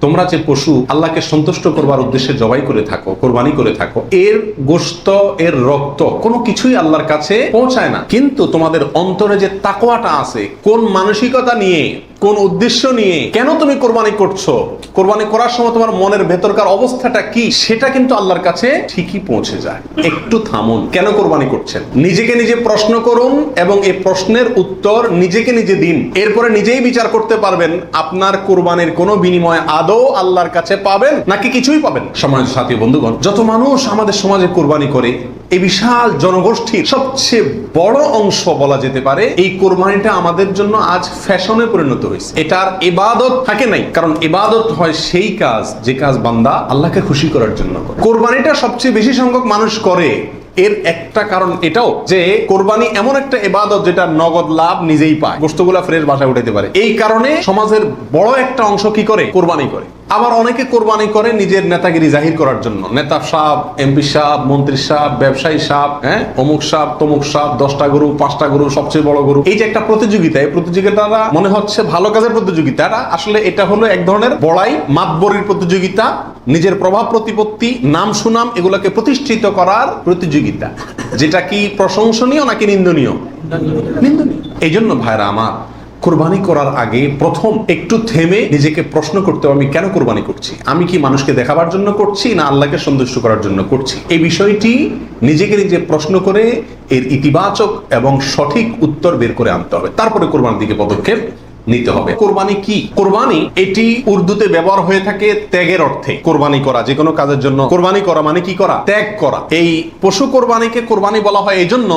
তোমরা যে পশু আল্লাহকে সন্তুষ্ট করবার উদ্দেশ্যে জবাই করে থাকো, কোরবানি করে থাকো, এর গোস্ত, এর রক্ত কোনো কিছুই আল্লাহর কাছে পৌঁছায় না। কিন্তু তোমাদের অন্তরে যে তাকোয়াটা আছে, কোন মানসিকতা নিয়ে কোন উদ্দেশ্য নিয়ে কেন তুমি কোরবানি করছ? কোরবানি করার সময় তোমার মনের ভেতরকার অবস্থাটা কি? সেটা কিন্তু আল্লাহর কাছে ঠিকই পৌঁছে যায়। একটু থামুন, কেন কোরবানি করছেন? নিজেকে নিজে প্রশ্ন করুন এবং এই প্রশ্নের উত্তর নিজেকে নিজে দিন। এরপরে নিজেই বিচার করতে পারবেন, আপনার কোরবানির কোনো বিনিময় আদৌ আল্লাহর কাছে পাবেন নাকি কিছুই পাবেন সমাজ সাথী বন্ধুগণ, যত মানুষ আমাদের সমাজে কোরবানি করে এই বিশাল জনগোষ্ঠীর সবচেয়ে বড় অংশ বলা যেতে পারে, এই কোরবানিটা আমাদের জন্য আজ ফ্যাশনে পরিণত হয়েছে। এটার এবাদত থাকে নাই, কারণ এবাদত হয় সেই কাজ, যে কাজ বান্দা আল্লাহকে খুশি করার জন্য করে। কোরবানিটা সবচেয়ে বেশি সংখ্যক মানুষ করে, এর একটা কারণ এটাও যে কোরবানি এমন একটা এবাদত যেটা নগদ লাভ নিজেই পায়। গোস্তগুলা ফ্রেশ বাসায় উঠাইতে পারে। এই কারণে সমাজের বড় একটা অংশ কি করে? কোরবানি করে। আবার অনেকে কোরবানি করে নিজের নেতাগিরি জাহির করার জন্য। নেতা সাহ এমপি সাহ মন্ত্রী সাহ ব্যবসায়ী সাহ হ্যাঁ? অমুক সাহ তমুক সাহ দশটা গরু, পাঁচটা গরু, সবচেয়ে বড় গরু। এই যে একটা প্রতিযোগিতা, এই প্রতিযোগিতাটা মনে হচ্ছে ভালো কাজের প্রতিযোগিতা। আসলে এটা হলো এক ধরনের বড়াই, মাতবরির প্রতিযোগিতা, নিজের প্রভাব প্রতিপত্তি, নাম সুনাম এগুলোকে প্রতিষ্ঠিত করার প্রতিযোগিতা। যেটা কি প্রশংসনীয় নাকি নিন্দনীয়? নিন্দনীয়। এই জন্য ভাইরা আমার কোরবানি করার আগে প্রথম একটু থেমে নিজেকে প্রশ্ন করতে আমি কেন কোরবানি করছি? আমি কি মানুষকে দেখাবার জন্য করছি না আল্লাহকে সন্তুষ্ট করার জন্য করছি? এই বিষয়টি নিজেকে নিজে প্রশ্ন করে এর ইতিবাচক এবং সঠিক উত্তর বের করে আনতে হবে। তারপরে কোরবানির দিকে পদক্ষেপ নিতে হবে। কোরবানি কি? কোরবানি এটি উর্দুতে ব্যবহার হয়ে থাকে ত্যাগের অর্থে। কোরবানি করা, যে কোনো কাজের জন্য। কোরবানি করা মানে কি করা? ত্যাগ করা। এই পশু কোরবানিকে কোরবানি বলা হয় এই জন্য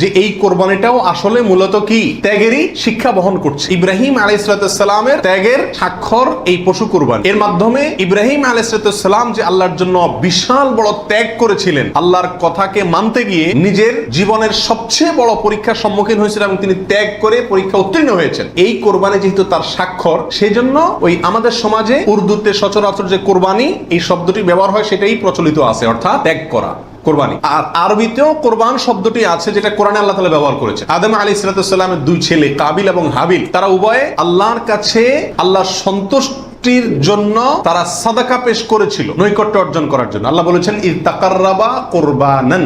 যে এই কোরবানিটাও আসলে মূলত কি? ত্যাগেরই শিক্ষা বহন করছে। ইব্রাহিম আলাইসালামের ত্যাগের স্বাক্ষর এই পশু কোরবানি। এর মাধ্যমে ইব্রাহিম আলাইসালাম যে আল্লাহর জন্য বিশাল বড় ত্যাগ করেছিলেন, আল্লাহর কথাকে মানতে গিয়ে নিজের জীবনের সবচেয়ে বড় পরীক্ষার সম্মুখীন হয়েছিলেন এবং তিনি ত্যাগ করে পরীক্ষা উত্তীর্ণ হয়েছেন। এই কোরবানি যেহেতু তার স্বাক্ষর সেই জন্য ওই আমাদের সমাজে উর্দুতে সচরাচর যে কোরবানি, এই শব্দটি ব্যবহার হয়, সেটাই প্রচলিত আছে, অর্থাৎ ত্যাগ করা, কোরবানি। আর আরবিতেও কোরবান শব্দটি আছে, যেটা কোরআনে আল্লাহ তালা ব্যবহার করেছে। আদম আলী দুই ছেলে, কাবিল এবং হাবিল, তারা উভয়ে আল্লাহর কাছে আল্লাহর সন্তুষ্টির জন্য তারা সাদাকা পেশ করেছিল, নৈকট্য অর্জন করার জন্য। আল্লাহ বলেছেন ইতাকাররাবা কোরবানান।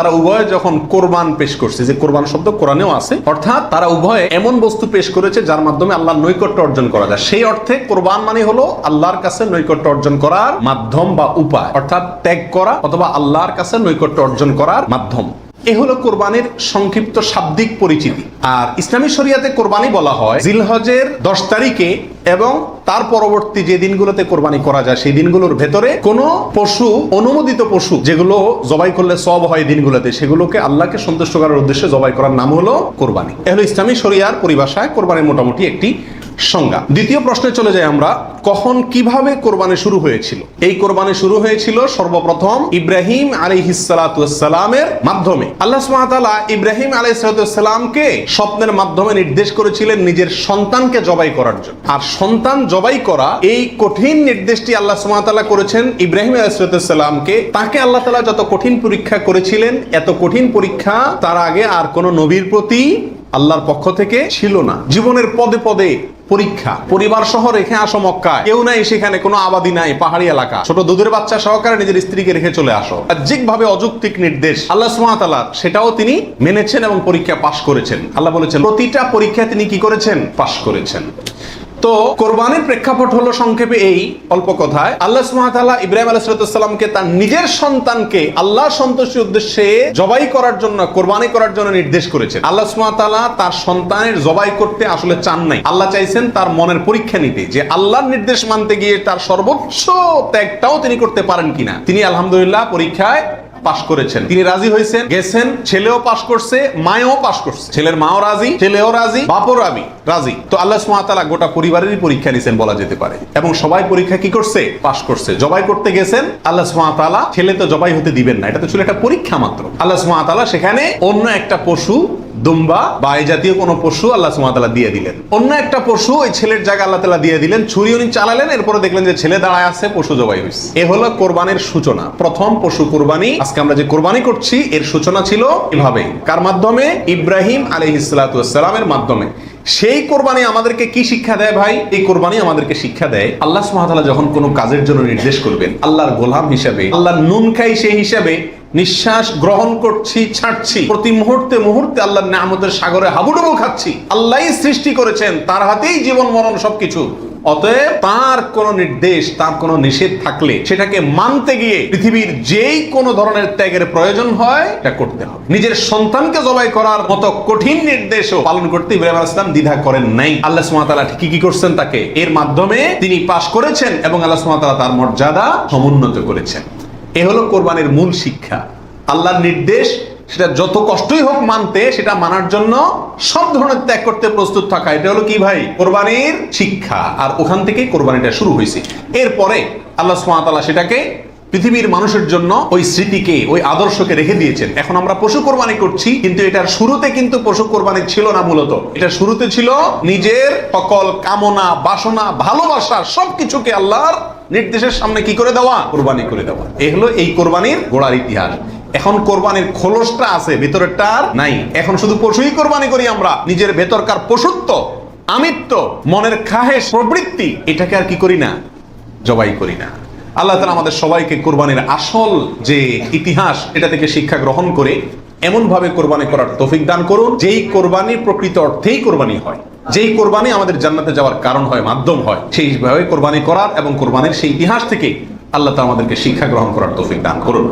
তারা উভয়ে যখন কোরবান পেশ করছে, যে কোরবান শব্দ কোরআনেও আছে, অর্থাৎ তারা উভয়ে এমন বস্তু পেশ করেছে যার মাধ্যমে আল্লাহর নৈকট্য অর্জন করা যায়। সেই অর্থে কোরবান মানে হলো আল্লাহর কাছে নৈকট্য অর্জন করার মাধ্যম বা উপায়, অর্থাৎ ত্যাগ করা অথবা আল্লাহর কাছে নৈকট্য অর্জন করার মাধ্যম। এ হলো কোরবানির সংক্ষিপ্ত শাব্দিক পরিচিতি। আর ইসলামী শরিয়াতে কোরবানি বলা হয় জিলহজের দশ তারিখে এবং তার পরবর্তী যে দিনগুলোতে কোরবানি করা যায়, সেই দিনগুলোর ভেতরে কোনো পশু, অনুমোদিত পশু, যেগুলো জবাই করলে সব হয় দিনগুলোতে, সেগুলোকে আল্লাহকে সন্তুষ্ট করার উদ্দেশ্যে জবাই করার নাম হলো কোরবানি। এ হলো ইসলামী শরিয়ার পরিভাষায় কোরবানির মোটামুটি একটি সংজ্ঞা। দ্বিতীয় প্রশ্নে চলে যাই আমরা, কখন কীভাবে কোরবানি শুরু হয়েছিল? এই কোরবানি শুরু হয়েছিল সর্বপ্রথম ইব্রাহিম আলিহিসালামের মাধ্যমে। আল্লাহ সুবহানাহু ইব্রাহিম আলাইসালামকে স্বপ্নের মাধ্যমে নির্দেশ করেছিলেন নিজের সন্তানকে জবাই করার জন্য। আর সন্তান জবাই করা এই কঠিন নির্দেশটি আল্লাহ সুবহানাহু করেছেন ইব্রাহিম আলাইসালামকে তাকে আল্লাহ তালা যত কঠিন পরীক্ষা করেছিলেন, এত কঠিন পরীক্ষা তার আগে আর কোন নবীর প্রতি আল্লাহর পক্ষ থেকে ছিল না। জীবনের পদে পদে পরীক্ষা। পরিবার সহ রেখে আসো মক্কায়। কেউ নাই সেখানে, কোনো আবাদি নাই, পাহাড়ি এলাকা। ছোট দুধের বাচ্চা সহকারে নিজের স্ত্রীকে রেখে চলে আসো। বাহ্যিক ভাবে অযৌক্তিক নির্দেশ। আল্লাহ সুমাতালার সেটাও তিনি মেনেছেন এবং পরীক্ষা পাশ করেছেন। আল্লাহ বলেছেন, প্রতিটা পরীক্ষা তিনি কি করেছেন? পাশ করেছেন। তো কোরবানির প্রেক্ষাপট হলো সংক্ষেপে এই অল্প কথায়। আল্লাহ সুমাতাল্লাহ ইব্রাহিম আলাইসালামকে তার নিজের সন্তানকে আল্লাহ সন্তুষ্টির উদ্দেশ্যে জবাই করার জন্য, কোরবানি করার জন্য নির্দেশ করেছেন। আল্লাহ সুমাতাল্লাহ তার সন্তানের জবাই করতে আসলে চান নাই। আল্লাহ চাইছেন তার মনের পরীক্ষা নিতে যে আল্লাহর নির্দেশ মানতে গিয়ে তার সর্বোচ্চ ত্যাগটাও তিনি করতে পারেন কিনা। তিনি আলহামদুলিল্লাহ পরীক্ষায় পাশ করেছেন। তিনি রাজি হয়েছেন, গেছেন, ছেলেও পাশ করছে, মায়েও পাশ করছে। ছেলের মাও রাজি, ছেলেও রাজি, বাপও রাজি রাজি। তো আল্লাহ সুমাতালা গোটা পরিবারেরই পরীক্ষা নিছেন বলা যেতে পারে। এবং সবাই পরীক্ষা কি করছে? পাশ করছে। জবাই করতে গেছেন, আল্লাহ সুমাতালা ছেলে তো জবাই হতে দিবেন না। এটা তো ছিল একটা পরীক্ষা মাত্র। আল্লাহ সুমাতালা সেখানে অন্য একটা পশু দুম্বা বা এই জাতীয় কোনো পশু আল্লাহ সুমাতালা দিয়ে দিলেন। অন্য একটা পশু ওই ছেলের জায়গা আল্লাহ তালা দিয়ে দিলেন, ছুরি উনি চালালেন, এরপরে দেখলেন যে ছেলে দাঁড়ায় আছে, পশু জবাই হয়েছে এ হলো কোরবানির সূচনা। প্রথম পশু কোরবানি, আজকে আমরা যে কোরবানি করছি, এর সূচনা ছিল এভাবে কার মাধ্যমে? ইব্রাহিম আলহ ইসলাতামের মাধ্যমে। সেই কোরবানি আমাদেরকে কি শিক্ষা দেয় ভাই? এই কোরবানি আমাদেরকে শিক্ষা দেয় আল্লাহ সুবহানাহু যখন কোনো কাজের জন্য নির্দেশ করবেন, আল্লাহর গোলাম হিসাবে, আল্লাহর নুন খাই সেই হিসাবে নিঃশ্বাস গ্রহণ করছি, ছাড়ছি। প্রতি মুহূর্তে মুহূর্তে আল্লাহর নামতের সাগরে হাবুডুবু খাচ্ছি। আল্লাহই সৃষ্টি করেছেন, তার হাতেই জীবন, মরণ সবকিছু। অতএব তার কোন নির্দেশ, তার কোন নিষেধ থাকলে সেটাকে মানতে গিয়ে পৃথিবীর যেই কোনো ধরনের ত্যাগের প্রয়োজন হয়, এটা করতে হবে। নিজের সন্তানকে জবাই করার মতো কঠিন নির্দেশও পালন করতে ইব্রাহিম দ্বিধা করেন নাই। আল্লাহ ওয়া কি কি করছেন তাকে? এর মাধ্যমে তিনি পাশ করেছেন এবং আল্লাহ ওয়া তার মর্যাদা সমুন্নত করেছেন। এ হলো কোরবানির মূল শিক্ষা। আল্লাহর নির্দেশ, সেটা যত কষ্টই হোক মানতে, সেটা মানার জন্য সব ধরনের ত্যাগ করতে প্রস্তুত থাকা। এটা হলো কি ভাই? কোরবানির শিক্ষা। আর ওখান থেকেই কোরবানিটা শুরু হয়েছে। এরপরে আল্লাহ ওয়া সেটাকে পৃথিবীর মানুষের জন্য ওই স্মৃতিকে, ওই আদর্শকে রেখে দিয়েছেন। এখন আমরা পশু কোরবানি করছি, কিন্তু এটার শুরুতে কিন্তু পশু কোরবানি ছিল না মূলত। এটা শুরুতে ছিল নিজের সকল কামনা, বাসনা, ভালোবাসা, সবকিছুকে আল্লাহর নির্দেশের সামনে কি করে দেওয়া? কোরবানি করে দেওয়া। এই হলো এই কোরবানির গোড়ার ইতিহাস। এখন কোরবানির খোলসটা আছে, ভেতরেরটা আর নাই। এখন শুধু পশুই কোরবানি করি আমরা। নিজের ভেতরকার পশুত্ব, আমিত্ব, মনের খাহেশ প্রবৃত্তি, এটাকে আর কি করি না? জবাই করি না। আল্লাহ তালা আমাদের সবাইকে কোরবানির আসল যে ইতিহাস, এটা থেকে শিক্ষা গ্রহণ করে এমন ভাবে কোরবানি করার তফিক দান করুন, যেই কোরবানি প্রকৃত অর্থেই কোরবানি হয়। যেই কোরবানি আমাদের জান্নাতে যাওয়ার কারণ হয়, মাধ্যম হয়, সেইভাবে কোরবানি করার এবং কোরবানির সেই ইতিহাস থেকে আল্লাহ তালা আমাদেরকে শিক্ষা গ্রহণ করার তফিক দান করুন।